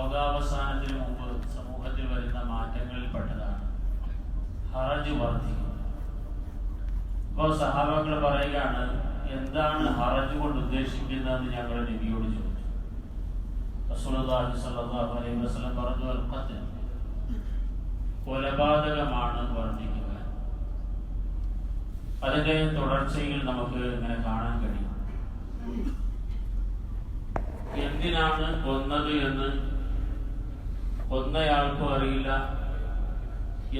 ലോകാവസാനത്തിന് മുമ്പ് സമൂഹത്തിൽ വരുന്ന മാറ്റങ്ങളിൽപ്പെട്ടതാണ് ഹറജ് വർദ്ധിക്കും അപ്പോൾ സഹാബാക്കൾ പറയുകയാണ് എന്താണ് ഹറജ് കൊണ്ട് ഉദ്ദേശിക്കുന്നതെന്ന് ഞങ്ങൾ നബിയോട് ചോദിച്ചു. റസൂലുള്ളാഹി അലൈഹി വസല്ലം പറഞ്ഞു അൽ ഖത്ൽ കൊലപാതകമാണ് വർദ്ധിക്കുക. അതിന്റെ തുടർച്ചയിൽ നമുക്ക് ഇങ്ങനെ കാണാൻ കഴിയും. എന്തിനാണ് കൊന്നത് എന്ന് കൊന്നയാൾക്കും അറിയില്ല.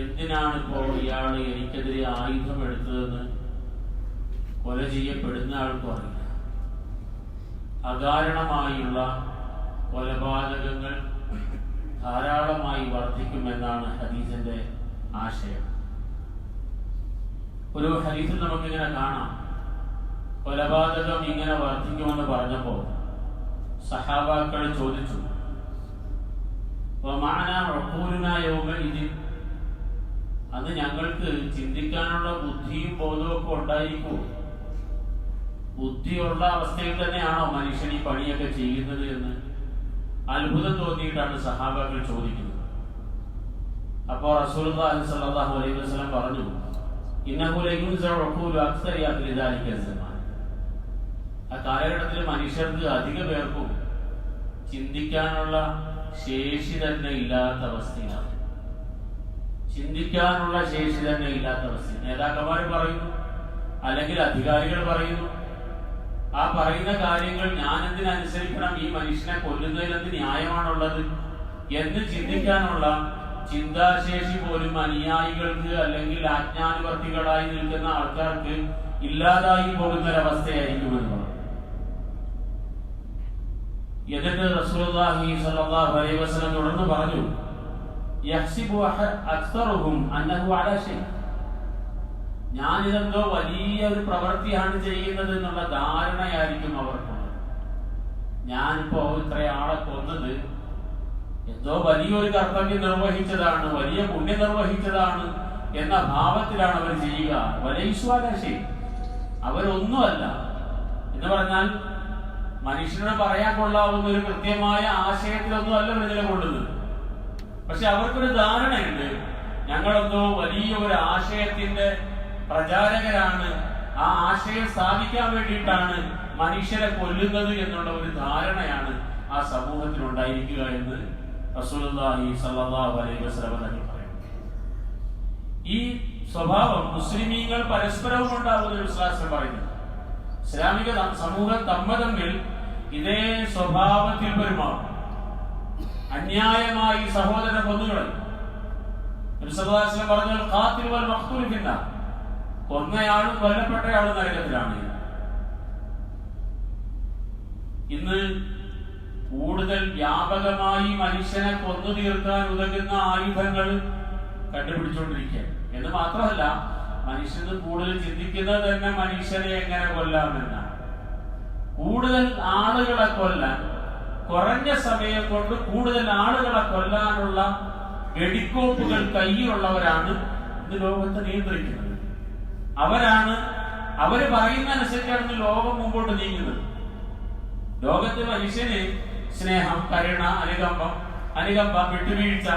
എന്തിനാണ് ഇപ്പോൾ ഇയാൾ എനിക്കെതിരെ ആയുധം എടുത്തതെന്ന് കൊല ചെയ്യപ്പെടുന്ന ആൾക്കും അറിയില്ല. അകാരണമായുള്ള കൊലപാതകങ്ങൾ ധാരാളമായി വർദ്ധിക്കുമെന്നാണ് ഹദീസിന്റെ ആശയം. ഒരു ഹദീസിൽ നമുക്കിങ്ങനെ കാണാം. കൊലപാതകം ഇങ്ങനെ വർദ്ധിക്കുമെന്ന് പറഞ്ഞപ്പോൾ സഹാബാക്കൾ ചോദിച്ചു? അന്ന് ഞങ്ങൾക്ക് ചിന്തിക്കാനുള്ള ബുദ്ധിയും ബോധവും ഒക്കെ ഉണ്ടായിരിക്കും. ബുദ്ധിയുള്ള അവസ്ഥയിൽ തന്നെയാണോ മനുഷ്യൻ ഈ പണിയൊക്കെ ചെയ്യുന്നത് എന്ന് അത്ഭുതം തോന്നിയിട്ടാണ് സഹാബാക്കൾ ചോദിക്കുന്നത്. അപ്പോ റസൂലുള്ളാഹി സ്വല്ലല്ലാഹു അലൈഹി പറഞ്ഞു ആ കാലഘട്ടത്തിൽ മനുഷ്യർക്ക് അധിക പേർക്കും ചിന്തിക്കാനുള്ള ശേഷി തന്നെ ഇല്ലാത്ത അവസ്ഥയിലാണ് ചിന്തിക്കാനുള്ള ശേഷി തന്നെ ഇല്ലാത്ത അവസ്ഥ. നേതാക്കന്മാർ പറയുന്നു അല്ലെങ്കിൽ അധികാരികൾ പറയുന്നു ആ പറയുന്ന കാര്യങ്ങൾ ഞാൻ എന്തിനനുസരിക്കണം ഈ മനുഷ്യനെ കൊല്ലുന്നതിൽ എന്ത് ന്യായമാണുള്ളത്? എന്ന് ചിന്തിക്കാനുള്ള ചിന്താശേഷി പോലും അനുയായികൾക്ക് അല്ലെങ്കിൽ ആജ്ഞാനുവർത്തികളായി നിൽക്കുന്ന ആൾക്കാർക്ക് ഇല്ലാതായി പോകുന്ന ഒരവസ്ഥയായിരിക്കുമെന്ന് എന്നിട്ട് റസൂലുള്ളാഹി സ്വല്ലല്ലാഹു അലൈഹി വസല്ലം തുടർന്ന് പറഞ്ഞു യഹ്സിബു അക്സറുഹും അന്നഹു അലാ ഷൈ ഞാനിതെന്തോ വലിയ ഒരു പ്രവൃത്തിയാണ് ചെയ്യുന്നത് എന്നുള്ള ധാരണയായിരിക്കും അവർക്കുള്ളത്. ഞാനിപ്പോ ഇത്രയാളെ കൊന്നത് എന്തോ വലിയൊരു കർത്തവ്യം നിർവഹിച്ചതാണ് വലിയ പുണ്യം നിർവഹിച്ചതാണ് എന്ന ഭാവത്തിലാണ് അവർ ചെയ്യുക. വലൈശ്വാലശി അവരൊന്നുമല്ല. എന്ന് പറഞ്ഞാൽ മനുഷ്യനോട് പറയാൻ കൊള്ളാവുന്ന ഒരു കൃത്യമായ ആശയത്തിലൊന്നും അല്ല അവർ നിലകൊള്ളുന്നത് പക്ഷെ അവർക്കൊരു ധാരണയുണ്ട്. ഞങ്ങളെന്തോ വലിയ ഒരു ആശയത്തിന്റെ പ്രചാരകരാണ്. ആ ആശയം സ്ഥാപിക്കാൻ വേണ്ടിയിട്ടാണ് മനുഷ്യരെ കൊല്ലുന്നത് എന്നുള്ള ഒരു ധാരണയാണ് ആ സമൂഹത്തിൽ ഉണ്ടായിരിക്കുക എന്ന് അലൈഹി ഈ സ്വഭാവം മുസ്ലിമീങ്ങൾ പരസ്പരവും ഉണ്ടാവുന്ന ഒരു വിശ്വാസം പറയുന്നു. ഇസ്ലാമിക സമൂഹ സമൂഹം തമ്മ തമ്മിൽ ഇതേ സ്വഭാവത്തിൽ പെരുമാറും. അന്യായമായി സഹോദര നബിസല്ലാസ്ലം പറഞ്ഞാൽ കാത്തിരുവൽ വൽ കൊന്നയാളും കൊല്ലപ്പെട്ടയാളും നരകത്തിലാണ്. ഇന്ന് കൂടുതൽ വ്യാപകമായി മനുഷ്യനെ കൊന്നു തീർക്കാൻ ഉതകുന്ന ആയുധങ്ങൾ കണ്ടുപിടിച്ചുകൊണ്ടിരിക്കുക എന്ന് മാത്രമല്ല മനുഷ്യന് കൂടുതൽ ചിന്തിക്കുന്നത് തന്നെ മനുഷ്യനെ എങ്ങനെ കൊല്ലാമെന്നാണ് കൂടുതൽ ആളുകളെ കൊല്ലാൻ കുറഞ്ഞ സമയം കൊണ്ട് കൂടുതൽ ആളുകളെ കൊല്ലാനുള്ള വെടിക്കോപ്പുകൾ കയ്യിലുള്ളവരാണ് ഇന്ന് ലോകത്തെ നിയന്ത്രിക്കുന്നത്. അവരാണ് അവർ പറയുന്ന അനുസരിച്ചാണ് ലോകം മുമ്പോട്ട് നീങ്ങുന്നത്. ലോകത്തെ മനുഷ്യന് സ്നേഹം കരുണ അനുകമ്പം അനുകമ്പ വിട്ടുവീഴ്ച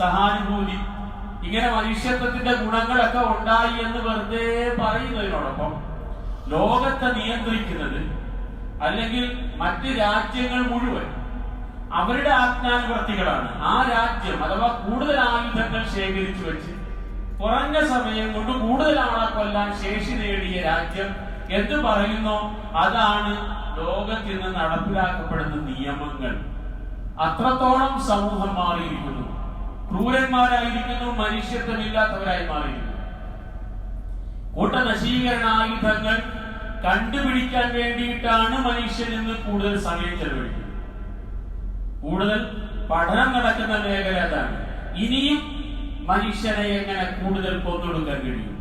സഹാനുഭൂതി ഇങ്ങനെ മനുഷ്യത്വത്തിന്റെ ഗുണങ്ങളൊക്കെ ഉണ്ടായി എന്ന് വെറുതെ പറയുന്നതിനോടൊപ്പം ലോകത്തെ നിയന്ത്രിക്കുന്നത് അല്ലെങ്കിൽ മറ്റ് രാജ്യങ്ങൾ മുഴുവൻ അവരുടെ ആജ്ഞാനുവർത്തികളാണ്. ആ രാജ്യം അഥവാ കൂടുതൽ ആയുധങ്ങൾ ശേഖരിച്ചു വെച്ച് കുറഞ്ഞ സമയം കൊണ്ട് കൂടുതൽ ആളെ കൊല്ലാൻ ശേഷി നേടിയ രാജ്യം എന്ന് പറയുന്നു. അതാണ് ലോകത്തിൽ നിന്ന് നടപ്പിലാക്കപ്പെടുന്ന നിയമങ്ങൾ. അത്രത്തോളം സമൂഹം മാറിയിരിക്കുന്നു. ക്രൂരന്മാരായിരിക്കുന്നു മനുഷ്യത്വമില്ലാത്തവരായി മാറിയിരിക്കുന്നു. കൂട്ടനശീകരണായുധങ്ങൾ കണ്ടുപിടിക്കാൻ വേണ്ടിയിട്ടാണ് മനുഷ്യൻ ഇന്ന് കൂടുതൽ സമയം ചെലവഴിക്കുന്നത്. കൂടുതൽ പഠനം നടക്കുന്ന മേഖല അതാണ്. ഇനിയും മനുഷ്യനെ എങ്ങനെ കൂടുതൽ കൊന്നൊടുക്കാൻ കഴിയും?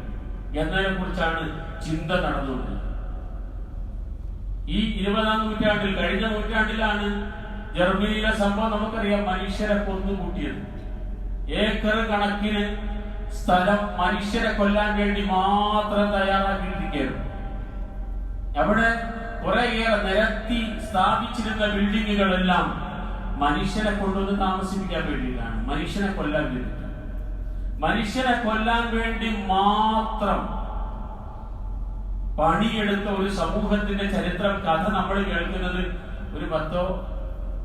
എന്നതിനെ കുറിച്ചാണ് ചിന്ത നടന്നുകൊണ്ടത് ഈ ഇരുപതാം നൂറ്റാണ്ടിൽ കഴിഞ്ഞ നൂറ്റാണ്ടിലാണ് ജർമ്മനിയിലെ സംഭവം നമുക്കറിയാം മനുഷ്യരെ കൊന്നുകൂട്ടിയത്. ഏക്കർ കണക്കിന് സ്ഥലം മനുഷ്യരെ കൊല്ലാൻ വേണ്ടി മാത്രം തയ്യാറാക്കിയിരിക്കുകയായിരുന്നു അവിടെ കുറേയേറെ നിരത്തി സ്ഥാപിച്ചിരുന്ന ബിൽഡിങ്ങുകളെല്ലാം മനുഷ്യനെ കൊണ്ടുവന്ന് താമസിപ്പിക്കാൻ വേണ്ടിയിട്ടാണ്. മനുഷ്യനെ കൊല്ലാൻ വേണ്ടി മനുഷ്യനെ കൊല്ലാൻ വേണ്ടി മാത്രം പണിയെടുത്ത ഒരു സമൂഹത്തിന്റെ ചരിത്രം കഥ നമ്മൾ കേൾക്കുന്നത് ഒരു പത്തോ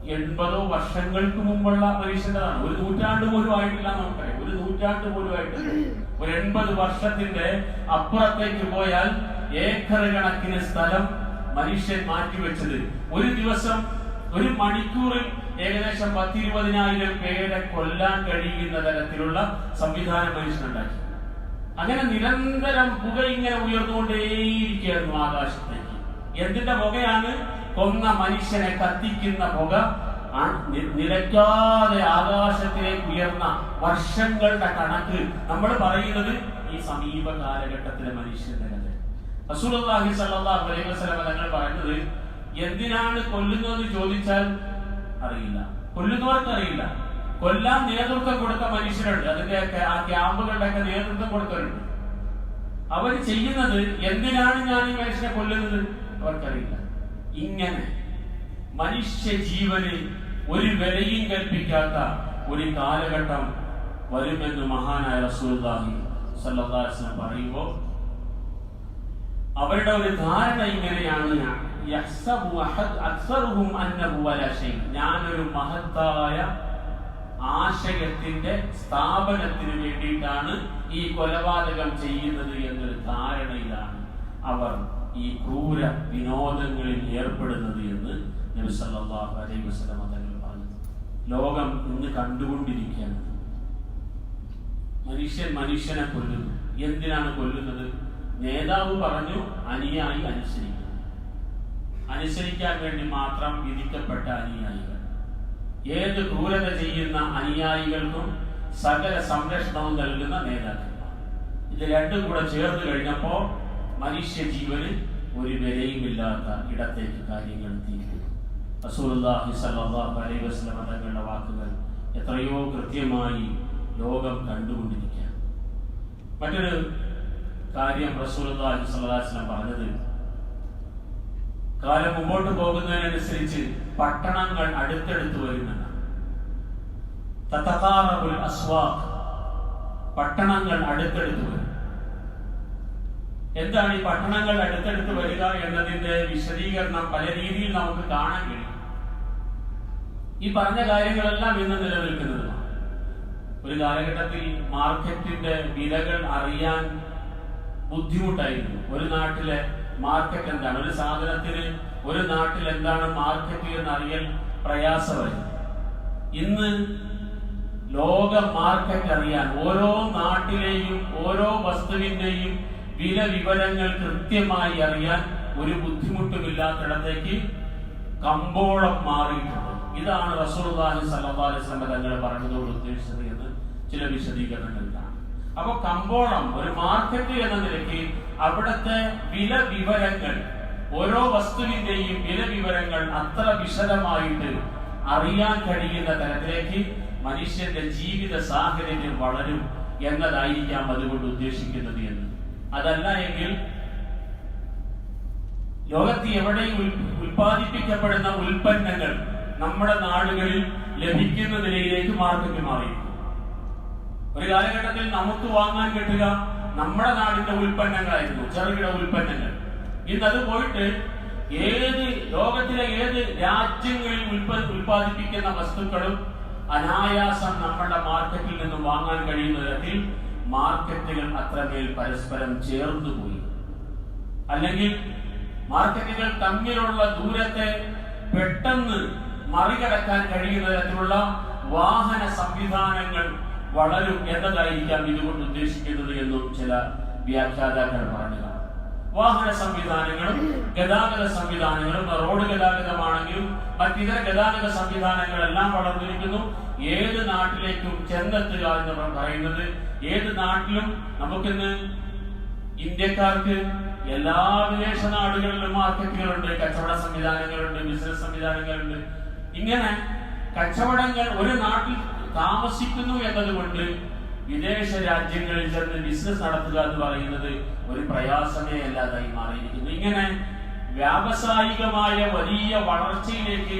എൺപതോ വർഷങ്ങൾക്ക് മുമ്പുള്ള മനുഷ്യന്റെതാണ് ഒരു നൂറ്റാണ്ട് പോലും ആയിട്ടില്ല നമുക്കറിയാം. ഒരു നൂറ്റാണ്ട് പോലും ആയിട്ടില്ല. ഒരു എൺപത് വർഷത്തിന്റെ അപ്പുറത്തേക്ക് പോയാൽ ഏക്കർ കണക്കിന് സ്ഥലം മനുഷ്യൻ മാറ്റിവെച്ചത്. ഒരു ദിവസം ഒരു മണിക്കൂറിൽ ഏകദേശം പത്തിരുപതിനായിരം പേരെ കൊല്ലാൻ കഴിയുന്ന തരത്തിലുള്ള സംവിധാനം മനുഷ്യനുണ്ടാക്കി അങ്ങനെ നിരന്തരം പുക ഇങ്ങനെ ഉയർന്നുകൊണ്ടേയിരിക്കുകയായിരുന്നു ആകാശത്തേക്ക്. എന്തിന്റെ പുകയാണ്? കൊന്ന മനുഷ്യനെ കത്തിക്കുന്ന പുക നിലയ്ക്കാതെ ആകാശത്തിലേക്ക് ഉയർന്ന വർഷങ്ങളുടെ കണക്ക്. നമ്മൾ പറയുന്നത് ഈ സമീപ കാലഘട്ടത്തിലെ മനുഷ്യന്റെ കഥ. സ്വല്ലല്ലാഹു അലൈഹി തങ്ങൾ എന്തിനാണ് കൊല്ലുന്നതെന്ന് ചോദിച്ചാൽ അറിയില്ല. കൊല്ലുന്നവർക്ക് അറിയില്ല. കൊല്ലാൻ നേതൃത്വം കൊടുത്ത മനുഷ്യരുണ്ട്. അതിന്റെ ആ ക്യാമ്പുകളുടെ ഒക്കെ നേതൃത്വം കൊടുത്തവരുണ്ട്. അവർ ചെയ്യുന്നത് എന്തിനാണ് ഞാൻ ഈ മനുഷ്യനെ കൊല്ലുന്നത്? അവർക്കറിയില്ല. ഇങ്ങനെ മനുഷ്യ ജീവന് ഒരു വിലയും കൽപ്പിക്കാത്ത ഒരു കാലഘട്ടം വരുമെന്ന് മഹാനായ അലൈഹി വസല്ലം പറയുമ്പോൾ അവരുടെ ഒരു ധാരണ ഇങ്ങനെയാണ് ഷൈ. ഞാനൊരു മഹത്തായ ആശയത്തിന്റെ സ്ഥാപനത്തിന് വേണ്ടിയിട്ടാണ് ഈ കൊലപാതകം ചെയ്യുന്നത് എന്നൊരു ധാരണയിലാണ് അവർ ഈ ക്രൂര വിനോദങ്ങളിൽ ഏർപ്പെടുന്നത് എന്ന് നബി സല്ലല്ലാഹു അലൈഹി വസല്ലം തങ്ങൾ പറഞ്ഞു. ലോകം ഇന്ന് കണ്ടുകൊണ്ടിരിക്കുകയാണ്. മനുഷ്യൻ മനുഷ്യനെ കൊല്ലുന്നു. എന്തിനാണ് കൊല്ലുന്നത്? നേതാവ് പറഞ്ഞു അനുയായി അനുസരിക്കുന്നു. അനുസരിക്കാൻ വേണ്ടി മാത്രം വിധിക്കപ്പെട്ട അനുയായികൾ. ഏത് ക്രൂരത ചെയ്യുന്ന അനുയായികൾക്കും സകല സംരക്ഷണവും നൽകുന്ന നേതാക്കന്മാർ. ഇത് രണ്ടും കൂടെ ചേർന്ന് കഴിഞ്ഞപ്പോ മനുഷ്യ ജീവന് ഒരു വിലയുമില്ലാത്ത ഇടത്തേക്ക് കാര്യങ്ങൾ തീരുന്നു തങ്ങളുടെ വാക്കുകൾ എത്രയോ കൃത്യമായി ലോകം കണ്ടുകൊണ്ടിരിക്കുകയാണ്. മറ്റൊരു കാര്യം വസല്ലം പറഞ്ഞത് കാലം മുമ്പോട്ട് പോകുന്നതിനനുസരിച്ച് പട്ടണങ്ങൾ അടുത്തടുത്ത് വരുന്നുണ്ട് പട്ടണങ്ങൾ അടുത്തടുത്ത് വരും എന്താണ് ഈ പട്ടണങ്ങൾ അടുത്തടുത്ത് വരിക എന്നതിന്റെ വിശദീകരണം പല രീതിയിൽ നമുക്ക് കാണാൻ കഴിയും. ഈ പറഞ്ഞ കാര്യങ്ങളെല്ലാം ഇന്ന് നിലനിൽക്കുന്നതാണ് ഒരു കാലഘട്ടത്തിൽ മാർക്കറ്റിന്റെ വിലകൾ അറിയാൻ ബുദ്ധിമുട്ടായിരുന്നു. ഒരു നാട്ടിലെ മാർക്കറ്റ് എന്താണ്? ഒരു സാധനത്തിന് ഒരു നാട്ടിൽ എന്താണ് മാർക്കറ്റ് എന്ന് അറിയാൻ പ്രയാസമായിരുന്നു. ഇന്ന് ലോക മാർക്കറ്റ് അറിയാൻ ഓരോ നാട്ടിലെയും ഓരോ വസ്തുവിന്റെയും വില വിവരങ്ങൾ കൃത്യമായി അറിയാൻ ഒരു ബുദ്ധിമുട്ടുമില്ലാത്തിടത്തേക്ക് കമ്പോളം മാറിയിട്ടുണ്ട്. ഇതാണ് അലൈഹി വസല്ലം തങ്ങൾ പറഞ്ഞതോട് ഉദ്ദേശിച്ചത് എന്ന് ചില വിശദീകരണങ്ങൾ കാണാം അപ്പൊ കമ്പോളം ഒരു മാർക്കറ്റ് എന്ന നിലയ്ക്ക് അവിടുത്തെ വില വിവരങ്ങൾ ഓരോ വസ്തുവിന്റെയും വില വിവരങ്ങൾ അത്ര വിശദമായിട്ട് അറിയാൻ കഴിയുന്ന തരത്തിലേക്ക് മനുഷ്യന്റെ ജീവിത സാഹചര്യം വളരും എന്നതായിരിക്കാം അതുകൊണ്ട് ഉദ്ദേശിക്കുന്നത് എന്ന്. അതല്ല എങ്കിൽ ലോകത്ത് എവിടെയും ഉൽപ്പാദിപ്പിക്കപ്പെടുന്ന ഉൽപ്പന്നങ്ങൾ നമ്മുടെ നാടുകളിൽ ലഭിക്കുന്ന നിലയിലേക്ക് മാർക്കറ്റ് മാറി. ഒരു കാലഘട്ടത്തിൽ നമുക്ക് വാങ്ങാൻ കിട്ടുക നമ്മുടെ നാടിന്റെ ഉൽപ്പന്നങ്ങളായിരുന്നു ചെറുകിട ഉൽപ്പന്നങ്ങൾ. ഇന്ന് അത് പോയിട്ട് ഏത് ലോകത്തിലെ ഏത് രാജ്യങ്ങളിൽ ഉൽപ്പ ഉൽപ്പാദിപ്പിക്കുന്ന വസ്തുക്കളും അനായാസം നമ്മുടെ മാർക്കറ്റിൽ നിന്നും വാങ്ങാൻ കഴിയുന്ന തരത്തിൽ മാർക്കറ്റുകൾ അത്രമേൽ പരസ്പരം ചേർന്നുപോയി അല്ലെങ്കിൽ മാർക്കറ്റുകൾ തമ്മിലുള്ള ദൂരത്തെ പെട്ടെന്ന് മറികടക്കാൻ കഴിയുന്ന തരത്തിലുള്ള വാഹന സംവിധാനങ്ങൾ വളരും എന്നതായിരിക്കാം ഇതുകൊണ്ട് ഉദ്ദേശിക്കുന്നത് എന്നും ചില വ്യാഖ്യാതാക്കൾ പറഞ്ഞു. വാഹന സംവിധാനങ്ങളും ഗതാഗത സംവിധാനങ്ങളും റോഡ് ഗതാഗതമാണെങ്കിലും മറ്റിതര ഗതാഗത സംവിധാനങ്ങളെല്ലാം വളർന്നിരിക്കുന്നു. ഏത് നാട്ടിലേക്കും ചെന്നെത്തുക എന്ന് പറയുന്നത് ഏത് നാട്ടിലും നമുക്കിന്ന് ഇന്ത്യക്കാർക്ക് എല്ലാ വിദേശ നാടുകളിലും മാർക്കറ്റുകളുണ്ട് കച്ചവട സംവിധാനങ്ങളുണ്ട് ബിസിനസ് സംവിധാനങ്ങളുണ്ട്. ഇങ്ങനെ കച്ചവടങ്ങൾ ഒരു നാട്ടിൽ താമസിക്കുന്നു എന്നതുകൊണ്ട് വിദേശ രാജ്യങ്ങളിൽ ചെന്ന് ബിസിനസ് നടത്തുക എന്ന് പറയുന്നത് ഒരു പ്രയാസമേ അല്ലാതായി മാറിയിരിക്കുന്നു. ഇങ്ങനെ വ്യാവസായികമായ വലിയ വളർച്ചയിലേക്ക്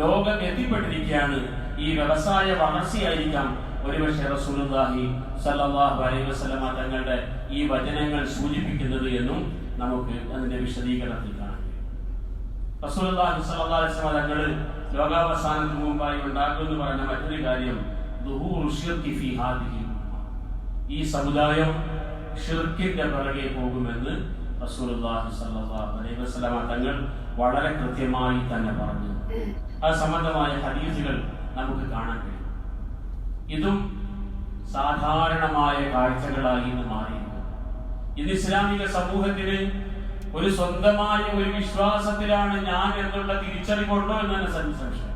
ലോകം എത്തിപ്പെട്ടിരിക്കുകയാണ്. ഈ വ്യവസായ വളർച്ചയായിരിക്കാം ഒരുപക്ഷെ റസൂലുള്ളാഹി സല്ലല്ലാഹു അലൈഹി വസല്ലമ തങ്ങളുടെ ഈ വചനങ്ങൾ സൂചിപ്പിക്കുന്നത് എന്നും നമുക്ക് അതിന്റെ വിശദീകരണത്തിൽ കാണാം. റസൂലുള്ളാഹി സല്ലല്ലാഹു അലൈഹി വസല്ലം തങ്ങൾ ലോകാവസാനത്തിന് മുമ്പായി ഉണ്ടാകുമെന്ന് പറഞ്ഞ മറ്റൊരു കാര്യം ദുഹൂർ ഫീ ഹാദിഹി. ഈ സമുദായം ഷിർക്കിന്റെ പിറകെ പോകുമെന്ന് റസൂലുള്ളാഹി അലൈഹി തങ്ങൾ വളരെ കൃത്യമായി തന്നെ പറഞ്ഞു. അത് സംബന്ധമായ ഹദീസുകൾ നമുക്ക് കാണാൻ കഴിയും. ഇതും സാധാരണമായ കാഴ്ചകളായി ഇന്ന് മാറിയിരുന്നു ഇത് ഇസ്ലാമിക സമൂഹത്തിന് ഒരു സ്വന്തമായ ഒരു വിശ്വാസത്തിലാണ് ഞാൻ എന്നുള്ള തിരിച്ചറിവുണ്ടോ എന്ന് തന്നെ സംശയം.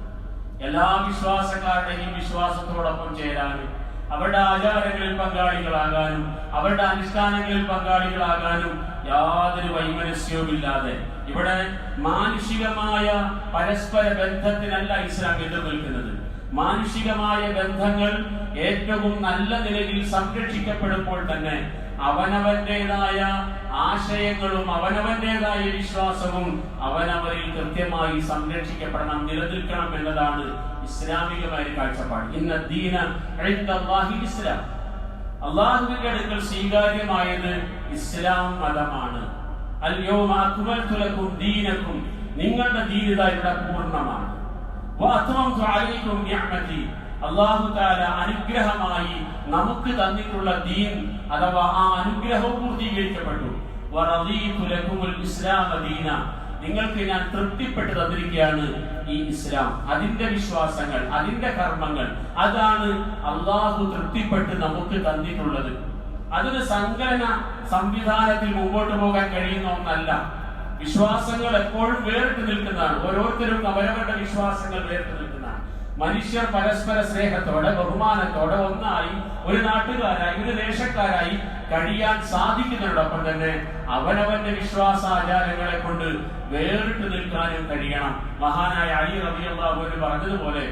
എല്ലാ വിശ്വാസക്കാരുടെയും വിശ്വാസത്തോടൊപ്പം ചേരാനും അവരുടെ ആചാരങ്ങളിൽ പങ്കാളികളാകാനും അവരുടെ അനുഷ്ഠാനങ്ങളിൽ പങ്കാളികളാകാനും യാതൊരു വൈമനസ്യവുമില്ലാതെ ഇവിടെ മാനുഷികമായ പരസ്പര ബന്ധത്തിനല്ല ഇസ്ലാം എതിർ നിൽക്കുന്നത് മാനുഷികമായ ബന്ധങ്ങൾ ഏറ്റവും നല്ല നിലയിൽ സംരക്ഷിക്കപ്പെടുമ്പോൾ തന്നെ അവനവന്റേതായ ആശയങ്ങളും അവനവന്റേതായ വിശ്വാസവും അവനവരിൽ കൃത്യമായി സംരക്ഷിക്കപ്പെടണം നിലനിൽക്കണം എന്നതാണ് ഇസ്ലാമികമായ കാഴ്ചപ്പാട്. ഇന്ന ദീന ഇസ്ലാം. അള്ളാഹുവിന്റെ അടുക്കൽ സ്വീകാര്യമായത് ഇസ്ലാം മതമാണ്. അല്ലയോ ദീനക്കും നിങ്ങളുടെ ദീനിത ഇവിടെ പൂർണമാണ്. തആല അനുഗ്രഹമായി നമുക്ക് തന്നിട്ടുള്ള ദീൻ അഥവാ ആ അനുഗ്രഹവും പൂർത്തീകരിക്കപ്പെട്ടു. നിങ്ങൾക്ക് ഞാൻ തൃപ്തിപ്പെട്ട് തന്നിരിക്കുകയാണ് ഈ ഇസ്ലാം. അതിന്റെ വിശ്വാസങ്ങൾ അതിന്റെ കർമ്മങ്ങൾ. അതാണ് അള്ളാഹു തൃപ്തിപ്പെട്ട് നമുക്ക് തന്നിട്ടുള്ളത്. അതൊരു സങ്കലന സംവിധാനത്തിൽ മുമ്പോട്ട് പോകാൻ കഴിയുന്ന ഒന്നല്ല. വിശ്വാസങ്ങൾ എപ്പോഴും വേറിട്ട് നിൽക്കുന്നതാണ്. ഓരോരുത്തരും അവരവരുടെ വിശ്വാസങ്ങൾ വേറിട്ട് നിൽക്കുന്നതാണ്. മനുഷ്യർ പരസ്പര സ്നേഹത്തോടെ ബഹുമാനത്തോടെ ഒന്നായി ഒരു നാട്ടുകാരായി ഒരു ദേശക്കാരായി കഴിയാൻ സാധിക്കുന്നതിനോടൊപ്പം തന്നെ അവനവന്റെ വിശ്വാസാചാരങ്ങളെ കൊണ്ട് വേറിട്ട് നിൽക്കാനും കഴിയണം. മഹാനായ അലി റബിയുള്ള പറഞ്ഞതുപോലെ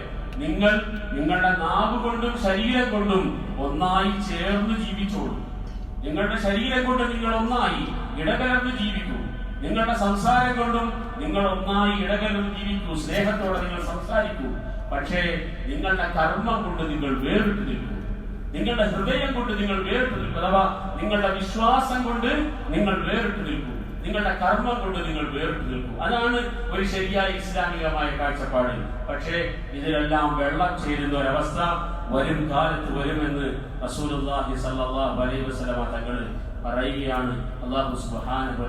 നിങ്ങൾ നിങ്ങളുടെ നാവ് കൊണ്ടും ശരീരം കൊണ്ടും ഒന്നായി ചേർന്ന് ജീവിച്ചോളൂ. നിങ്ങളുടെ ശരീരം കൊണ്ട് നിങ്ങൾ ഒന്നായി ഇടകലർന്ന് ജീവിക്കൂ. നിങ്ങളുടെ സംസാരം കൊണ്ടും നിങ്ങൾ ഒന്നായി ഇടകലും ജീവിക്കൂ സ്നേഹത്തോടെ നിങ്ങൾ സംസാരിക്കൂ. പക്ഷേ നിങ്ങളുടെ കർമ്മം കൊണ്ട് നിങ്ങൾ വേറിട്ട് നിൽക്കൂ. നിങ്ങളുടെ ഹൃദയം കൊണ്ട് നിങ്ങൾ വേറിട്ട് നിൽക്കും. അഥവാ നിങ്ങളുടെ വിശ്വാസം കൊണ്ട് നിങ്ങൾ വേറിട്ട് നിൽക്കൂ. നിങ്ങളുടെ കർമ്മം കൊണ്ട് നിങ്ങൾ വേറിട്ട് നിൽക്കും. അതാണ് ഒരു ശരിയായ ഇസ്ലാമികമായ കാഴ്ചപ്പാട്. പക്ഷേ ഇതിലെല്ലാം വെള്ളം ചേരുന്ന ഒരവസ്ഥ വരും കാലത്ത് വരുമെന്ന് റസൂലുള്ളാഹി സ്വല്ലല്ലാഹു അലൈഹി വസല്ലമ തങ്ങൾ പറയുകയാണ്. അള്ളാഹു സുബ്ഹാനഹു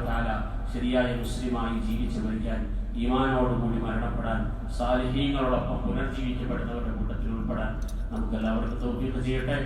ശരിയായ മുസ്ലിമായി ജീവിച്ചു മരിക്കാൻ ഈമാനോടുകൂടി മരണപ്പെടാൻ സാലിഹീങ്ങളോടൊപ്പം പുനർജീവിക്കപ്പെടുന്നവരുടെ കൂട്ടത്തിൽ ഉൾപ്പെടാൻ നമുക്ക് എല്ലാവർക്കും തൗഫീഖ് ചെയ്യട്ടെ